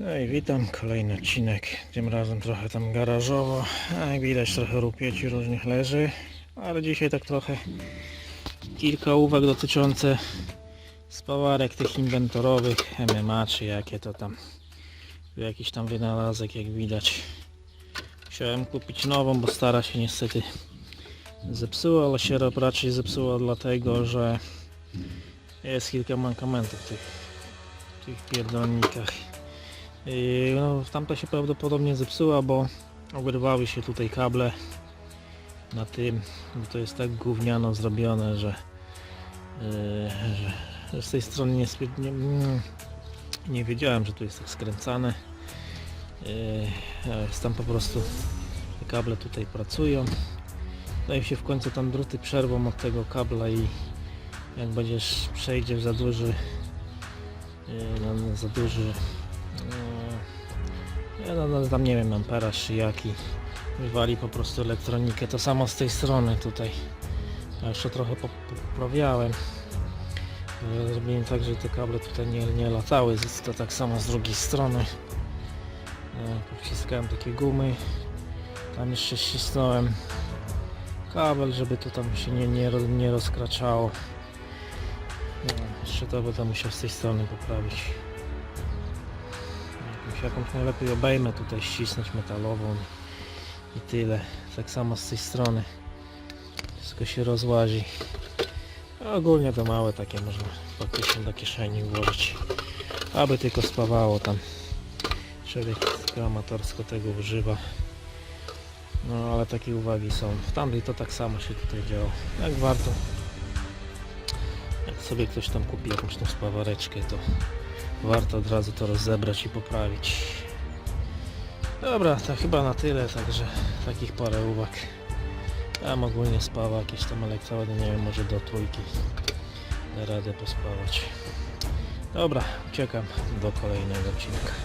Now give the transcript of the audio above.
No i witam, kolejny odcinek, tym razem trochę tam garażowo, jak widać trochę rupieci różnych leży, ale dzisiaj tak trochę kilka uwag dotyczące spawarek tych inwentorowych, MMA czy jakie to tam, jakiś tam wynalazek jak widać. Chciałem kupić nową, bo stara się niestety zepsuła, ale się raczej zepsuła dlatego, że jest kilka mankamentów w tych, w tych pierdolnikach. Yy, No, tamta się prawdopodobnie zepsuła, bo obrywały się tutaj kable na tym, bo to jest tak gówniano zrobione, że, yy, że, z tej strony nie, nie, mm, nie wiedziałem, że tu jest tak skręcane. Yy, tam po prostu te kable tutaj pracują. No i się w końcu tam druty przerwą od tego kabla i jak będziesz przejdziesz za duży yy, za duży ja no, no, tam nie wiem amperaż czy jaki wywali po prostu elektronikę. To samo z tej strony tutaj. Ja jeszcze trochę pop- poprawiałem. E, zrobiłem tak, że te kable tutaj nie, nie latały. To tak samo z drugiej strony. E, Powciskałem takie gumy. Tam jeszcze ścisnąłem. Kabel, żeby to tam się nie, nie, nie rozkraczało. No, jeszcze to będę musiał z tej strony poprawić jakąś, najlepiej obejmę tutaj ścisnąć metalową i tyle. Tak samo z tej strony. Wszystko się rozłazi. A ogólnie to małe takie można faktycznie do kieszeni włożyć aby tylko spawało tam. Człowiek amatorsko tego używa. No ale takie uwagi są. W tamtej to tak samo się tutaj działo. Jak warto. Jak sobie ktoś tam kupi jakąś tą spawareczkę to warto od razu to rozebrać i poprawić. Dobra to chyba na tyle także takich parę uwag. Tam ogólnie spawa jakieś tam elektrody nie wiem może do trójki da radę pospawać. Dobra uciekam do kolejnego odcinka